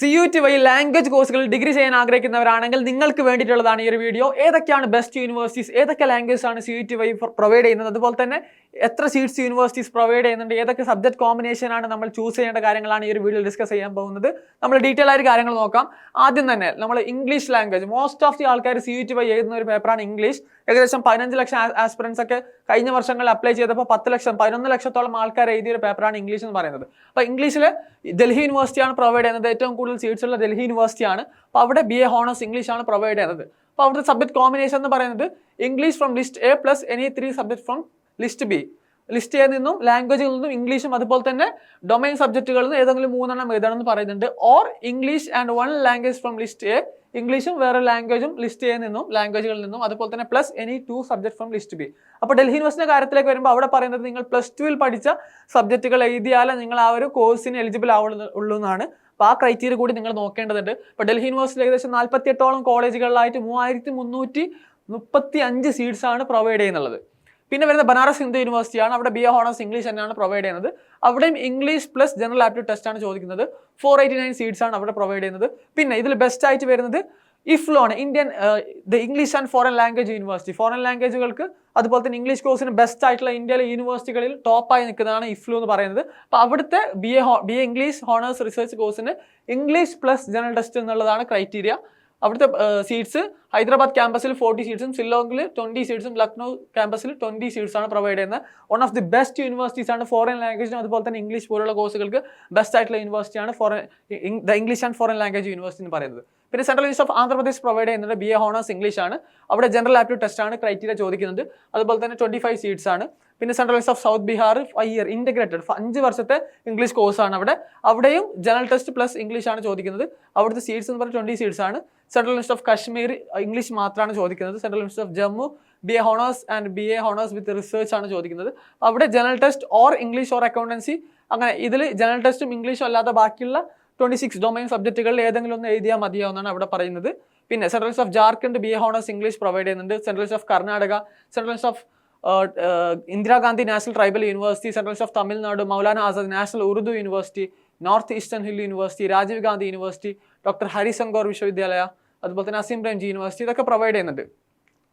C U T Y language കോഴ്സുകൾ degree ചെയ്യാൻ ആഗ്രഹിക്കുന്നവരാണെങ്കിൽ നിങ്ങൾക്ക് വേണ്ടിയിട്ടുള്ളതാണ് ഈ ഒരു വീഡിയോ ഏതൊക്കെയാണ് ബെസ്റ്റ് യൂണിവേഴ്സിറ്റീസ് ഏതൊക്കെ ലാംഗ്വേജ് ആണ് C U T Y provide ചെയ്യുന്നത്? അതുപോലെ തന്നെ എത്ര സീറ്റ്സ് യൂണിവേഴ്സിറ്റീസ് പ്രൊവൈഡ് ചെയ്യുന്നുണ്ട് ഏതൊക്കെ സബ്ജക്ട് കോമ്പിനേഷൻ ആണ് നമ്മൾ ചൂസ് ചെയ്യേണ്ട കാര്യങ്ങളാണ് ഈ ഒരു വീഡിയോയിൽ ഡിസ്കസ് ചെയ്യാൻ പോകുന്നത്. നമ്മൾ ഡീറ്റെയിൽ ആയിട്ട് കാര്യങ്ങൾ നോക്കാം. ആദ്യം തന്നെ നമ്മൾ English language most of the ആൾക്കാർ സി യു ടി വൈ എഴുതുന്ന ഒരു പേപ്പറാണ് ഇംഗ്ലീഷ് ഏകദേശം പതിനഞ്ച് ലക്ഷം ആസ്പിറൻസ് ഒക്കെ കഴിഞ്ഞ വർഷങ്ങളിൽ അപ്ലൈ ചെയ്തപ്പോൾ പത്ത് ലക്ഷം പതിനൊന്ന് ലക്ഷത്തോളം ആൾക്കാർ എഴുതിയ ഒരു പേപ്പറാണ് ഇംഗ്ലീഷ് എന്ന് പറയുന്നത്. അപ്പോൾ ഇംഗ്ലീഷിൽ ഡൽഹി യൂണിവേഴ്സിറ്റിയാണ് പ്രൊവൈഡ് ചെയ്യുന്നത്. ഏറ്റവും കൂടുതൽ സീറ്റ്സ് ഉള്ള ഡൽഹി യൂണിവേഴ്സിറ്റിയാണ് അപ്പോൾ അവിടെ ബി എ ഹോണേഴ്സ് ഇംഗ്ലീഷ് ആണ് പ്രൊവൈഡ് ചെയ്യുന്നത്. അപ്പോൾ അവിടുത്തെ സബ്ജക്ട് കോമ്പിനേഷൻ എന്ന് പറയുന്നത് English from list A plus any three subject from list B list A നിന്നും ലാംഗ്വേജിൽ നിന്നും ഇംഗ്ലീഷും അതുപോലെ തന്നെ ഡൊമൈൻ സബ്ജക്റ്റുകളിൽ നിന്നും ഏതെങ്കിലും മൂന്നെണ്ണം എഴുതണം എന്ന് പറയുന്നുണ്ട് or English and one language from list A ഇംഗ്ലീഷും വേറെ ലാംഗ്വേജും ലിസ്റ്റ് എ നിന്നും ലാംഗ്വേജുകളിൽ നിന്നും അതുപോലെ തന്നെ plus any two subject from list B അപ്പോൾ ഡൽഹി യൂണിവേഴ്സിന്റെ കാര്യത്തിലേക്ക് വരുമ്പോൾ അവിടെ പറയുന്നത് നിങ്ങൾ പ്ലസ് ടുവിൽ പഠിച്ച സബ്ജക്റ്റുകൾ എഴുതിയാലേ നിങ്ങൾ ആ ഒരു കോഴ്സിന് എലിജിബിൾ ആവുള്ളൂ ഉള്ളൂ എന്നാണ്. അപ്പോൾ ആ ക്രൈറ്റീരിയ കൂടി നിങ്ങൾ നോക്കേണ്ടതുണ്ട്. ഇപ്പോൾ ഡൽഹി യൂണിവേഴ്സിറ്റി ഏകദേശം നാൽപ്പത്തിയെട്ടോളം കോളേജുകളിലായിട്ട് മൂവായിരത്തി മുന്നൂറ്റി മുപ്പത്തി അഞ്ച് സീറ്റ്സ് ആണ് പ്രൊവൈഡ് ചെയ്യുന്നുള്ളത് പിന്നെ വരുന്ന ബനാറസ് ഹിന്ദു യൂണിവേഴ്സിറ്റിയാണ്. അവിടെ ബി എ ഹോണേഴ്സ് ഇംഗ്ലീഷ് തന്നെയാണ് പ്രൊവൈഡ് ചെയ്യുന്നത്. അവിടെയും English plus general aptitude test ആണ് ചോദിക്കുന്നത്. ഫോർ എയ്റ്റി നയൻ സീറ്റ്സ് ആണ് അവിടെ പ്രൊവൈഡ് ചെയ്യുന്നത്. പിന്നെ ഇതിൽ ബെസ്റ്റ് ആയിട്ട് വരുന്നത് ഇഫ്ലോ ആണ് Indian the English and foreign language university foreign ലാംഗ്വേജുകൾക്ക് അതുപോലെ തന്നെ ഇംഗ്ലീഷ് കോഴ്സിന് ബെസ്റ്റ് ആയിട്ടുള്ള ഇന്ത്യയിലെ യൂണിവേഴ്സിറ്റികളിൽ ടോപ്പായി നിൽക്കുന്നതാണ് ഇഫ്ലോ എന്ന് പറയുന്നത്. അപ്പോൾ അവിടുത്തെ B A B A English honours research കോഴ്സിന് ഇംഗ്ലീഷ് പ്ലസ് ജനറൽ ടെസ്റ്റ് എന്നുള്ളതാണ് ക്രൈറ്റീരിയ അവിടുത്തെ സീറ്റ്സ് ഹൈദരാബാദ് ക്യാമ്പസിൽ ഫോർട്ടി സീറ്റ്സും ഷില്ലോങ്ങിൽ ട്വന്റി സീറ്റ്സും ലക്നൗ ക്യാമ്പസിൽ ട്വന്റി സീറ്റ്സ് ആണ് പ്രൊവൈഡ് ചെയ്യുന്നത്. One of the best universities ആണ് ഫോറിൻ ലാംഗ്വേജിനും അതുപോലെ തന്നെ ഇംഗ്ലീഷ് പോലുള്ള കോഴ്സുകൾക്ക് ബെസ്റ്റ് ആയിട്ടുള്ള യൂണിവേഴ്സിറ്റിയാണ് foreign the English and foreign language university എന്ന് പറയുന്നത്. പിന്നെ central university of Andhra Pradesh provide ചെയ്യുന്നത് ബി എ ഹോണേഴ്സ് ഇംഗ്ലീഷ് ആണ്. അവിടെ ജനറൽ ആപ്റ്റ്യൂഡ് ടെസ്റ്റ് ആണ് ക്രൈറ്റീരിയ ചോദിക്കുന്നത്. അതുപോലെ തന്നെ ട്വന്റി ഫൈവ് സീറ്റ്സ് ആണ്. പിന്നെ central university of south Bihar five year integrated അഞ്ച് വർഷത്തെ ഇംഗ്ലീഷ് കോഴ്സാണ് അവിടെ. അവിടെയും ജനറൽ ടെസ്റ്റ് പ്ലസ് ഇംഗ്ലീഷ് ആണ് ചോദിക്കുന്നത്. അവിടുത്തെ സീറ്റ്സ് എന്ന് പറഞ്ഞാൽ ട്വന്റി സീറ്റ്സ് ആണ്. Central university of Kashmir English മാത്രമാണ് ചോദിക്കുന്നത്. Central university of Jammu B A honours and B A honours with research ആണ് ചോദിക്കുന്നത്. അവിടെ general test or English or accountancy അങ്ങനെ ഇതിൽ ജനറൽ ടെസ്റ്റും ഇംഗ്ലീഷും അല്ലാതെ ബാക്കിയുള്ള ട്വന്റി സിക്സ് ഡൊമൈൻ സബ്ജക്റ്റുകളിൽ ഏതെങ്കിലും ഒന്ന് എഴുതിയാൽ മതിയാവുന്നതാണ് അവിടെ പറയുന്നത്. പിന്നെ central of Jharkhand B A honours English provide ചെയ്യുന്നുണ്ട്. Central of Karnataka central of Indira Gandhi national tribal university central of Tamil Nadu Maulana Azad national Urdu university north eastern hill university Rajiv Gandhi university doctor Harishankar Vishwavidyalaya അതുപോലെ തന്നെ അസീം പ്രേംജി യൂണിവേഴ്സിറ്റി ഇതൊക്കെ പ്രൊവൈഡ് ചെയ്യുന്നുണ്ട്.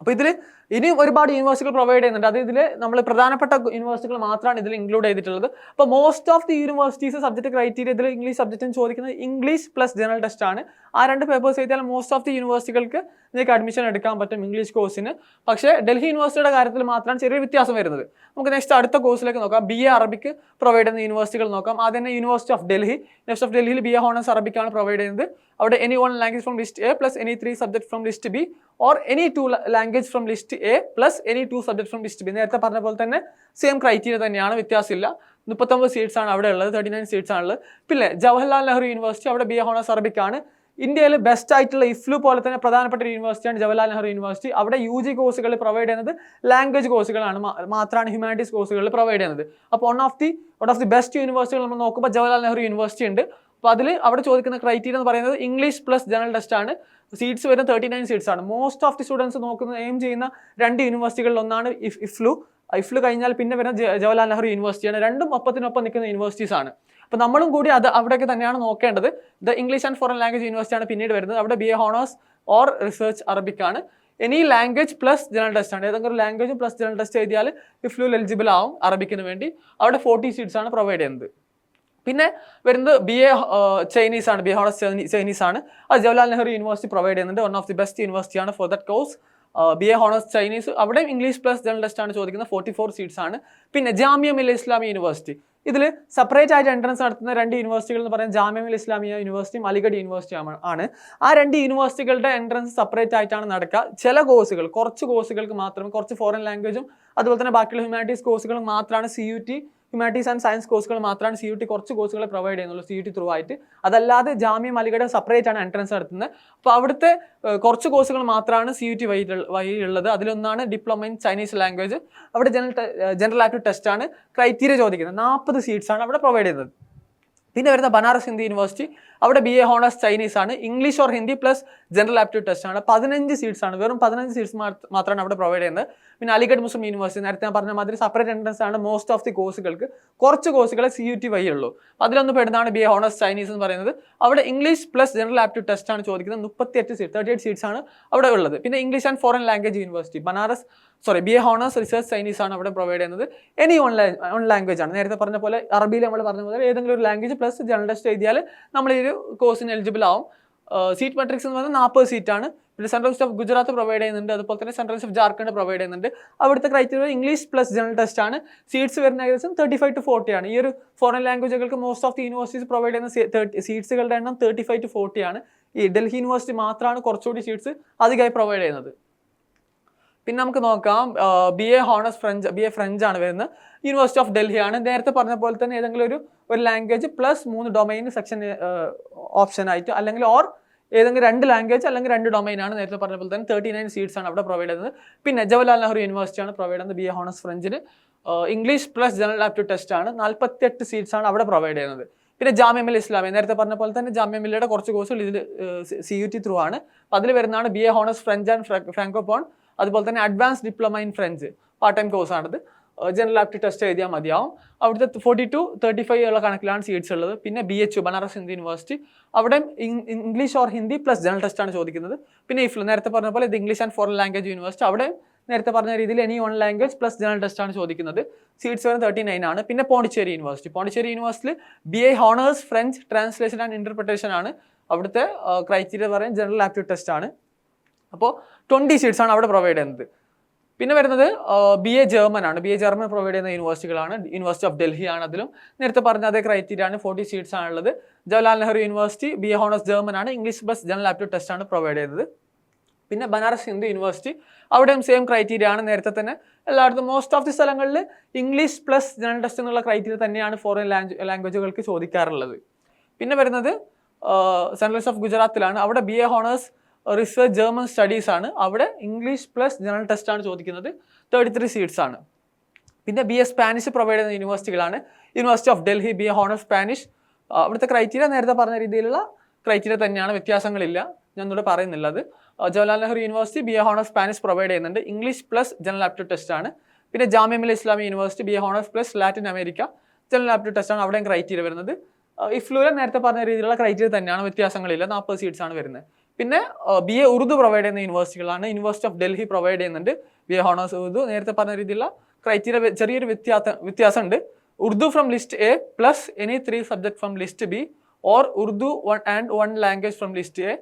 അപ്പോൾ ഇതിൽ ഇനിയും ഒരുപാട് യൂണിവേഴ്സിറ്റികൾ പ്രൊവൈഡ് ചെയ്യുന്നുണ്ട്. അത് ഇതിൽ നമ്മൾ പ്രധാനപ്പെട്ട യൂണിവേഴ്സിറ്റികൾ മാത്രമാണ് ഇതിൽ ഇൻക്ലൂഡ് ചെയ്തിട്ടുള്ളത്. അപ്പോൾ most of the universities subject criteria ഇതിൽ ഇംഗ്ലീഷ് സബ്ജക്റ്റും ചോദിക്കുന്നത് ഇംഗ്ലീഷ് പ്ലസ് ജനറൽ ടെസ്റ്റ് ആണ്. ആ രണ്ട് പേപ്പേഴ്സ് എഴുതിയാൽ മോസ്റ്റ് ഓഫ് ദി യൂണിവേഴ്സിറ്റികൾക്ക് നിങ്ങൾക്ക് അഡ്മിഷൻ എടുക്കാൻ പറ്റും ഇംഗ്ലീഷ് കോഴ്സിന് പക്ഷേ ഡൽഹി യൂണിവേഴ്സിറ്റിയുടെ കാര്യത്തിൽ മാത്രമാണ് ചെറിയ വ്യത്യാസം വരുന്നത്. നമുക്ക് നെക്സ്റ്റ് അടുത്ത കോഴ്സിലേക്ക് നോക്കാം. ബി എ അറബിക്ക് പ്രൊവൈഡ് ചെയ്യുന്ന യൂണിവേഴ്സിറ്റികൾ നോക്കാം. ആദ്യം തന്നെ university of Delhi next of ഡൽഹിയിൽ ബി എ ഹോണേഴ്സ് അറബിക്കാണ് പ്രൊവൈഡ് ചെയ്യുന്നത്. അവിടെ any one language from list A plus any three subject from list B or any two language from list A plus any two subject from list B നേരത്തെ പറഞ്ഞ പോലെ തന്നെ same criteria തന്നെയാണ് വ്യത്യാസമില്ല. മുപ്പത്തൊമ്പത് സീറ്റ്സ് ആണ് അവിടെ ഉള്ളത് തേർട്ടി നയൻ സീറ്റ്സ് ആണുള്ളത് പിന്നെ ജവഹർലാൽ നെഹ്റു യൂണിവേഴ്സിറ്റി അവിടെ ബി എ ഹോണേഴ്സ് ആണ്. ഇന്ത്യയിൽ ബെസ്റ്റ് ആയിട്ടുള്ള ഇഫ്ലു പോലെ തന്നെ പ്രധാനപ്പെട്ട ഒരു യൂണിവേഴ്സിറ്റിയാണ് ജവഹർലാൽ നെഹ്റു യൂണിവേഴ്സിറ്റി അവിടെ യു ജി കോഴ്സുകൾ പ്രൊവൈഡ് ചെയ്യുന്നത് ലാംഗ്വേജ് കോഴ്സുകളാണ് മാത്രമാണ് ഹ്യൂമാനിറ്റീസ് കോഴ്സുകൾ പ്രൊവൈഡ് ചെയ്യുന്നത്. അപ്പോൾ one of the one of the best യൂണിവേഴ്സിറ്റികൾ നമ്മൾ നോക്കുമ്പോൾ ജവഹർലാൽ നെഹ്റു യൂണിവേഴ്സിറ്റി ഉണ്ട്. അപ്പോൾ അതിൽ അവിടെ ചോദിക്കുന്ന ക്രൈറ്റീരിയ എന്ന് പറയുന്നത് ഇംഗ്ലീഷ് പ്ലസ് ജനറൽ ടെസ്റ്റ് ആണ്. സീറ്റ്സ് വരുന്ന തേർട്ടി നയൻ സീറ്റ്സ് ആണ്. മോസ്റ്റ് ഓഫ് ദി സ്റ്റുഡൻസ് നോക്കുന്ന എയിം ചെയ്യുന്ന രണ്ട് യൂണിവേഴ്സിറ്റികളിൽ ഒന്നാണ് ഇഫ് ഇഫ്ലു. ഇഫ്ലു കഴിഞ്ഞാൽ പിന്നെ വരുന്ന ജവഹർലാൽ നെഹ്റു യൂണിവേഴ്സിറ്റിയാണ് രണ്ടും ഒപ്പത്തിനൊപ്പം നിൽക്കുന്ന യൂണിവേഴ്സിറ്റീസ് ആണ്. അപ്പോൾ നമ്മളും കൂടി അത് അവിടെയൊക്കെ തന്നെയാണ് നോക്കേണ്ടത്. The English and foreign language യൂണിവേഴ്സിറ്റിയാണ് പിന്നീട് വരുന്നത്. അവിടെ B A honours or research Arabic ആണ്. Any language plus general test ആണ്. ഏതെങ്കിലും ഒരു ലാംഗ്വേജും പ്ലസ് ജനറൽ ടെസ്റ്റ് എഴുതിയാൽ ഇഫ്ലു എലിജിബിൾ ആവും അറബിക്കിന് വേണ്ടി. അവിടെ ഫോർട്ടി സീറ്റ്സ് ആണ് പ്രൊവൈഡ് ചെയ്യുന്നത്. പിന്നെ വരുന്നത് ബി എ ചൈനീസ് ആണ്. ബി എ ഹോണേഴ്സ് ചൈനീസ് ആണ്. അത് ജവഹർലാൽ നെഹ്റു യൂണിവേഴ്സിറ്റി പ്രൊവൈഡ് ചെയ്യുന്നുണ്ട്. One of the best university ആണ് for that course B A honours Chinese അവിടെ ഇംഗ്ലീഷ് പ്ലസ് ജനറൽ ടെസ്റ്റ് ആണ് ചോദിക്കുന്നത്. ഫോർട്ടി ഫോർ സീറ്റ്സ് ആണ്. പിന്നെ ജാമിയ മില്ല ഇസ്ലാമി യൂണിവേഴ്സിറ്റി ഇതിൽ സെപ്പറേറ്റ് ആയിട്ട് എൻട്രൻസ് നടത്തുന്ന രണ്ട് യൂണിവേഴ്സിറ്റികൾ എന്ന് പറയുന്നത് ജാമിയ മിൽ ഇസ്ലാമിയ യൂണിവേഴ്സിറ്റിയും അലിഗഡ് യൂണിവേഴ്സിറ്റിയും ആണ്. ആ രണ്ട് യൂണിവേഴ്സിറ്റികളുടെ എൻട്രൻസ് സെപ്പറേറ്റ് ആയിട്ടാണ് നടക്കുക. ചില കോഴ്സുകൾ കുറച്ച് കോഴ്സുകൾക്ക് മാത്രമേ കുറച്ച് ഫോറിൻ ലാംഗ്വേജും അതുപോലെ തന്നെ ബാക്കിയുള്ള ഹ്യൂമാനിറ്റീസ് കോഴ്സുകൾ മാത്രമാണ് C U T humanities and science കോഴ്സുകൾ മാത്രമാണ് സി യു ടി കുറച്ച് കോഴ്സുകളെ പ്രൊവൈഡ് ചെയ്യുന്നുള്ളൂ സി യു ടി ത്രൂ ആയിട്ട്. അതല്ലാതെ ജാമ്യ മലികയുടെ സെപ്പറേറ്റ് ആണ് എൻട്രൻസ് നടത്തുന്നത്. അപ്പോൾ അവിടുത്തെ കുറച്ച് കോഴ്സുകൾ മാത്രമാണ് സി യു ടി വഴി വഴിയുള്ളത്. അതിലൊന്നാണ് ഡിപ്ലോമ ഇൻ ചൈനീസ് ലാംഗ്വേജ് അവിടെ ജനറൽ ജനറൽ ആപ്റ്റ്യൂഡ് ടെസ്റ്റാണ് ക്രൈറ്റീരിയ ചോദിക്കുന്നത്. നാൽപ്പത് സീറ്റ്സ് ആണ് അവിടെ പ്രൊവൈഡ് ചെയ്യുന്നത്. പിന്നെ വരുന്ന ബനാറസ് ഹിന്ദി യൂണിവേഴ്സിറ്റി. അവിടെ ബി എ ഹോണേഴ്സ് ചൈനീസ് ആണ്. English or Hindi plus general aptitude test ആണ്. പതിനഞ്ച് സീറ്റ്സ് ആണ്. വെറും പതിനഞ്ച് സീറ്റ്സ് മാത്രമാണ് അവിടെ പ്രൊവൈഡ് ചെയ്യുന്നത്. പിന്നെ അലിഗഡ് മുസ്ലിം യൂണിവേഴ്സിറ്റി നേരത്തെ ഞാൻ പറഞ്ഞ മാതിരി സെപ്പറേറ്റ് എൻട്രൻസ് ആണ് മോസ്റ്റ് ഓഫ് ദി കോഴ്സുകൾക്ക് കുറച്ച് കോഴ്സുകളെ സി യു ടി വൈ ഉള്ളൂ. അതിലൊന്ന് പെടുന്നതാണ് ബി എ ഹോണേഴ്സ് ചൈനീസ് എന്ന് പറയുന്നത്. അവിടെ English plus general aptitude test ആണ് ചോദിക്കുന്നത്. മുപ്പത്തിയെട്ട് സീറ്റ് തേർട്ടി എയ്റ്റ് സീറ്റ്സ് ആണ് അവിടെ ഉള്ളത്. പിന്നെ English and foreign language university Banaras sorry B A honours research Chinese ആണ് അവിടെ പ്രൊവൈഡ് ചെയ്യുന്നത്. എനി ഓൺ ഓൺ ലാംഗ്വേജ് ആണ്. നേരത്തെ പറഞ്ഞ പോലെ അറബിയിൽ നമ്മൾ പറഞ്ഞ പോലെ ഏതെങ്കിലും ഒരു ലാംഗ്വേജ് പ്ലസ് ജനറൽ ടെസ്റ്റ് എഴുതിയാൽ നമ്മൾ ഈ ഒരു കോഴ്സിന് എലിജിബിൾ ആവും. സീറ്റ് മെട്രിക്സ് എന്ന് പറഞ്ഞാൽ നാൽപ്പത് സീറ്റാണ് പിന്നെ central university of Gujarat provide ചെയ്യുന്നുണ്ട്. അതുപോലെ തന്നെ central university of Jharkhand provide ചെയ്യുന്നുണ്ട്. അവിടുത്തെ criteria English plus general test ആണ്. സീറ്റ്സ് വരുന്ന ഏകദേശം തേർട്ടി ഫൈവ് ടു ഫോർട്ടി ആണ്. ഈ ഒരു foreign ലാംഗ്വേജുകൾക്ക് most of the universities provide ചെയ്യുന്ന സീറ്റ്സുകളുടെ എണ്ണം തേർട്ടി ഫൈവ് ടു ഫോർട്ടി ആണ്. ഈ ഡൽഹി യൂണിവേഴ്സിറ്റി മാത്രമാണ് കുറച്ചുകൂടി സീറ്റ്സ് അധികമായി പ്രൊവൈഡ് ചെയ്യുന്നത്. പിന്നെ നമുക്ക് നോക്കാം B A honours French B A French ആണ് വരുന്നത്. യൂണിവേഴ്സിറ്റി ഓഫ് ഡൽഹി ആണ്. നേരത്തെ പറഞ്ഞ പോലെ തന്നെ ഏതെങ്കിലും ഒരു ഒരു ലാംഗ്വേജ് പ്ലസ് മൂന്ന് ഡൊമൈൻ സെക്ഷൻ ഓപ്ഷൻ ആയിട്ട് അല്ലെങ്കിൽ ഓർ ഏതെങ്കിലും രണ്ട് ലാംഗ്വേജ് അല്ലെങ്കിൽ രണ്ട് ഡൊമൈൻ ആണ് നേരത്തെ പറഞ്ഞ പോലെ തന്നെ തേർട്ടി നയൻ സീറ്റ്സ് ആണ് അവിടെ പ്രൊവൈഡ് ചെയ്യുന്നത്. പിന്നെ ജവഹർലാൽ നെഹ്റു യൂണിവേഴ്സിറ്റി ആണ് പ്രൊവൈഡ് ചെയ്യുന്നത് B A honours ഫ്രഞ്ചിന് English plus general aptitude test ആണ്. നാൽപ്പത്തെട്ട് സീറ്റ്സ് ആണ് അവിടെ പ്രൊവൈഡ് ചെയ്യുന്നത്. പിന്നെ ജാമ്യമിൽ ഇസ്ലാമി നേരത്തെ പറഞ്ഞ പോലെ തന്നെ ജാമ്യമില്ലയുടെ കുറച്ച് കോഴ്സുകൾ ഇതിൽ സി യു ടി ത്രൂ ആണ്. അപ്പോൾ അതിൽ വരുന്നതാണ് B A honours French and francophone അതുപോലെ തന്നെ advance diploma in French part time കോഴ്സാണിത് general apti test എഴുതിയാൽ മതിയാവും. അവിടുത്തെ ഫോർട്ടി ടു തേർട്ടി ഫൈവ് ഉള്ള കണക്കിലാണ് സീറ്റ്സ് ഉള്ളത്. പിന്നെ B H Banaras Hindi university അവിടെ English or Hindi plus general test ആണ് ചോദിക്കുന്നത്. പിന്നെ ഇഫ് നേരത്തെ പറഞ്ഞ പോലെ ഇത് English and foreign language university അവിടെ നേരത്തെ പറഞ്ഞ രീതിയിൽ any one language plus general test ആണ് ചോദിക്കുന്നത്. സീറ്റ്സ് വരുന്നത് തേർട്ടി നയൻ ആണ്. പിന്നെ പോണ്ടിച്ചേരി യൂണിവേഴ്സിറ്റി പോണ്ടിച്ചേരി യൂണിവേഴ്സിറ്റിയിൽ B A honours French translation and interpretation ആണ്. അവിടുത്തെ ക്രൈറ്റീരിയ പറയുന്നത് ജനറൽ ആപ്റ്റ്യൂഡ് ടെസ്റ്റ് ആണ്. അപ്പോൾ ട്വന്റി സീറ്റ്സ് ആണ് അവിടെ പ്രൊവൈഡ് ചെയ്യുന്നത്. പിന്നെ വരുന്നത് ബി എ ജർമ്മൻ ആണ്. ബി എ ജർമ്മൻ പ്രൊവൈഡ് ചെയ്യുന്ന യൂണിവേഴ്സിറ്റികളാണ് യൂണിവേഴ്സിറ്റി ഓഫ് ഡൽഹി ആണ് അതിലും. നേരത്തെ പറഞ്ഞ അതേ ക്രൈറ്റീരിയ ആണ് ഫോർട്ടി സീറ്റ്സ് ആണുള്ളത് Jawaharlal Nehru university B A honours German ആണ്. English plus general aptitude test ആണ് പ്രൊവൈഡ് ചെയ്തത് പിന്നെ ബനാറസ് ഹിന്ദു യൂണിവേഴ്സിറ്റി അവിടെയും സെയിം ക്രൈറ്റീരിയ ആണ് നേരത്തെ തന്നെ എല്ലായിടത്തും. മോസ്റ്റ് ഓഫ് ദി സ്ഥലങ്ങളിൽ ഇംഗ്ലീഷ് പ്ലസ് ജനറൽ ടെസ്റ്റ് എന്നുള്ള ക്രൈറ്റീരിയ തന്നെയാണ് ഫോറിൻ ലാംഗ്വേജുകൾക്ക് ചോദിക്കാറുള്ളത്. പിന്നെ വരുന്നത് സെൻട്രൽസ് ഓഫ് ഗുജറാത്തിലാണ് അവിടെ B A honours research German studies ആണ്. അവിടെ ഇംഗ്ലീഷ് പ്ലസ് ജനറൽ ടെസ്റ്റ് ആണ് ചോദിക്കുന്നത്. തേർട്ടി ത്രീ സീറ്റ്സ് ആണ്. പിന്നെ ബി എ സ്പാനിഷ് പ്രൊവൈഡ് ചെയ്യുന്ന യൂണിവേഴ്സിറ്റികളാണ് university of Delhi B A honour Spanish അവിടുത്തെ ക്രൈറ്റീരിയ നേരത്തെ പറഞ്ഞ രീതിയിലുള്ള ക്രൈറ്റീരിയ തന്നെയാണ്. വ്യത്യാസങ്ങളില്ല. ഞാൻ ഇവിടെ പറയുന്നില്ല അത്. Jawaharlal Nehru university B A honour Spanish provide ചെയ്യുന്നുണ്ട്. English plus general aptitude test ആണ്. പിന്നെ Jamia Millia Islamia university B A honours plus Latin America general aptitude test ആണ് അവിടെയും ക്രൈറ്റീരിയ വരുന്നത്. ഇഫ്ലൂല നേരത്തെ പറഞ്ഞ രീതിയിലുള്ള ക്രൈറ്റീരിയ തന്നെയാണ് വ്യത്യാസങ്ങളില്ല. നാൽപ്പത് സീറ്റ്സ് ആണ് വരുന്നത്. പിന്നെ ബി എ ഉറുദു പ്രൊവൈഡ് ചെയ്യുന്ന യൂണിവേഴ്സിറ്റികളാണ് യൂണിവേഴ്സിറ്റി ഓഫ് ഡൽഹി പ്രൊവൈഡ് ചെയ്യുന്നുണ്ട്. B A honours Urdu. നേരത്തെ പറഞ്ഞ രീതിയിലുള്ള ക്രൈറ്റീരിയ ചെറിയൊരു വ്യത്യാസം ഉണ്ട് Urdu from list A plus any three subject from list B or Urdu one and one language from list A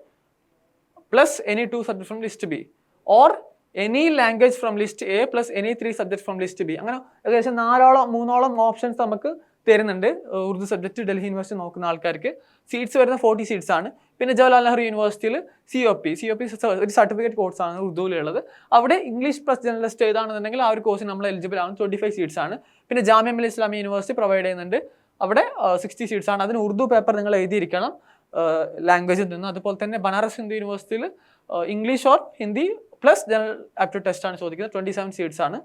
plus any two subject from list B or any language from list A plus any three subject from list B അങ്ങനെ ഏകദേശം നാലോളം മൂന്നോളം options നമുക്ക് തരുന്നുണ്ട്. Urdu subject Delhi university നോക്കുന്ന ആൾക്കാർക്ക്. Seats വരുന്ന forty seats ആണ്. പിന്നെ ജവഹർലാൽ നെഹ്റു യൂണിവേഴ്സിറ്റിയിൽ C O P C O P ഒരു സർട്ടിഫിക്കറ്റ് കോഴ്സാണ് ഉറുദുവിലുള്ളത് അവിടെ ഇംഗ്ലീഷ് പ്ലസ് ജേർണലിസ്റ്റ് ഏതാണെന്നുണ്ടെങ്കിൽ ആ ഒരു കോഴ്സിന് നമ്മൾ എലിജിബിൾ ആണ്. ട്വന്റി ഫൈവ് സീറ്റ്സ് ആണ്. പിന്നെ ജാമ്യ മിൽ ഇസ്ലാമി യൂണിവേഴ്സിറ്റി പ്രൊവൈഡ് ചെയ്യുന്നുണ്ട്. അവിടെ സിക്സ്റ്റി സീറ്റ്സ് ആണ്. അതിന് ഉറുദു പേപ്പർ നിങ്ങൾ എഴുതിയിരിക്കണം. ലാംഗ്വേജിൽ നിന്ന്. അതുപോലെ തന്നെ ബനാറസ് ഹിന്ദു യൂണിവേഴ്സിറ്റിയിൽ English or Hindi plus general aptitude test ആണ് ചോദിക്കുന്നത്. ട്വന്റി സെവൻ സീറ്റ്സ് ആണ്.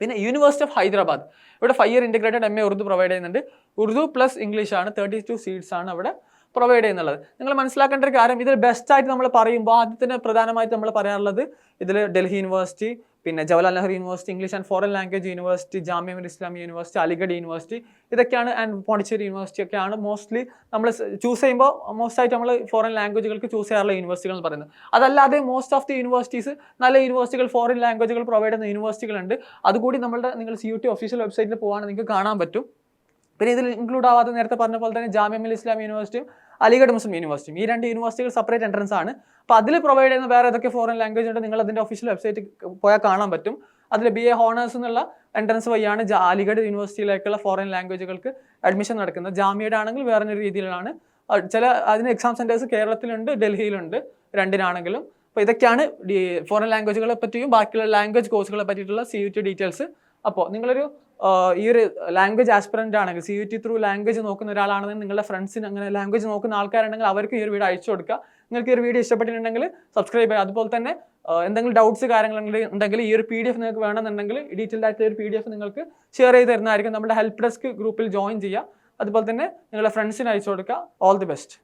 പിന്നെ യൂണിവേഴ്സിറ്റി ഓഫ് ഹൈദരാബാദ് ഇവിടെ five year integrated M A Urdu provide ചെയ്യുന്നുണ്ട്. ഉറുദു പ്ലസ് ഇംഗ്ലീഷ് ആണ്. തേർട്ടി ടു സീറ്റ്സ് ആണ് അവിടെ പ്രൊവൈഡ് ചെയ്യുന്നുള്ളത്. നിങ്ങൾ മനസ്സിലാക്കേണ്ട ഒരു കാര്യം ഇതിൽ ബെസ്റ്റ് ആയിട്ട് നമ്മൾ പറയുമ്പോൾ ആദ്യത്തിന് പ്രധാനമായിട്ട് നമ്മൾ പറയാറുള്ളത് ഇതിൽ ഡൽഹി യൂണിവേഴ്സിറ്റി പിന്നെ Jawaharlal Nehru university English and foreign language university Jamia Islamia university Aligarh university ഇതൊക്കെയാണ് ആൻഡ് പോണ്ടിച്ചേരി യൂണിവേഴ്സിറ്റി ഒക്കെയാണ് മോസ്റ്റ്ലി നമ്മൾ ചൂസ് ചെയ്യുമ്പോൾ മോസ്റ്റ് ആയിട്ട് നമ്മൾ ഫോറിൻ ലാംഗ്വേജുകൾക്ക് ചൂസ് ചെയ്യാറുള്ള യൂണിവേഴ്സിറ്റികൾ എന്ന് പറയുന്നത്. അതല്ലാതെ മോസ്റ്റ് ഓഫ് ദി യൂണിവേഴ്സിറ്റീസ് നല്ല യൂണിവേഴ്സിറ്റികൾ ഫോറിൻ ലാംഗ്വേജുകൾ പ്രൊവൈഡ് ചെയ്യുന്ന യൂണിവേഴ്സിറ്റികളുണ്ട് അതുകൂടി നമ്മളുടെ നിങ്ങൾ സി യു ടി ഒഫീഷ്യൽ വെബ്സൈറ്റിൽ പോകുകയാണെങ്കിൽ നിങ്ങൾക്ക് കാണാൻ പറ്റും. പിന്നെ ഇതിൽ ഇൻക്ലൂഡ് ആവാതെ നേരത്തെ പറഞ്ഞ പോലെ തന്നെ ജാമ്യ ഇസ്ലാം യൂണിവേഴ്സിറ്റിയും അലിഗഡ് മുസ്ലിം യൂണിവേഴ്സിറ്റിയും ഈ രണ്ട് യൂണിവേഴ്സിറ്റികൾ സെപ്പറേറ്റ് എൻട്രൻസ് ആണ്. അപ്പോൾ അതിൽ പ്രൊവൈഡ് ചെയ്യുന്ന വേറെ ഏതൊക്കെ ഫോറിൻ ലാംഗ്വേജ് ഉണ്ട് നിങ്ങൾ അതിന്റെ ഒഫീഷ്യൽ വെബ്സൈറ്റ് പോയാൽ കാണാൻ പറ്റും. അതിൽ ബി എ ഹോണേഴ്സ് എന്നുള്ള എൻട്രൻസ് വഴിയാണ് അലിഗഡ് യൂണിവേഴ്സിറ്റിയിലേക്കുള്ള ഫോറിൻ ലാംഗ്വേജുകൾക്ക് അഡ്മിഷൻ നടക്കുന്നത്. ജാമ്യയുടെ ആണെങ്കിൽ വേറെ രീതിയിലാണ്. ചില അതിന് എക്സാം സെന്റേഴ്സ് കേരളത്തിലുണ്ട് ഡൽഹിയിലുണ്ട് രണ്ടിനാണെങ്കിലും. അപ്പോൾ ഇതൊക്കെയാണ് ഫോറിൻ ലാംഗ്വേജുകളെ പറ്റിയും ബാക്കിയുള്ള ലാംഗ്വേജ് കോഴ്സുകളെ പറ്റിയിട്ടുള്ള സി യു ടി ഡീറ്റെയിൽസ് അപ്പോൾ നിങ്ങളൊരു ഈ ഒരു ലാംഗ്വേജ് ആസ്പിറന്റ് ആണെങ്കിൽ C U T through language നോക്കുന്ന ഒരാളാണെങ്കിൽ നിങ്ങളുടെ ഫ്രണ്ട്സിന് അങ്ങനെ ലാംഗ്വേജ് നോക്കുന്ന ആൾക്കാരുണ്ടെങ്കിൽ അവർക്ക് ഈ ഒരു വീഡിയോ അയച്ചു കൊടുക്കുക. നിങ്ങൾക്ക് ഈ ഒരു വീഡിയോ ഇഷ്ടപ്പെട്ടിട്ടുണ്ടെങ്കിൽ സബ്സ്ക്രൈബ് ചെയ്യുക. അതുപോലെ തന്നെ എന്തെങ്കിലും ഡൗട്ട്സ് കാര്യങ്ങൾ ഉണ്ടെങ്കിൽ ഈ ഒരു പി ഡി എഫ് നിങ്ങൾക്ക് വേണമെന്നുണ്ടെങ്കിൽ ഡീറ്റെയിൽഡ് ആയിട്ടുള്ള ഒരു പി ഡി എഫ് നിങ്ങൾക്ക് ഷെയർ ചെയ്ത് തരുന്നതായിരിക്കും. നമ്മുടെ ഹെൽപ്പ് ഡെസ്ക് ഗ്രൂപ്പിൽ ജോയിൻ ചെയ്യുക. അതുപോലെ തന്നെ നിങ്ങളുടെ ഫ്രണ്ട്സിന് അയച്ചു കൊടുക്കുക. All the best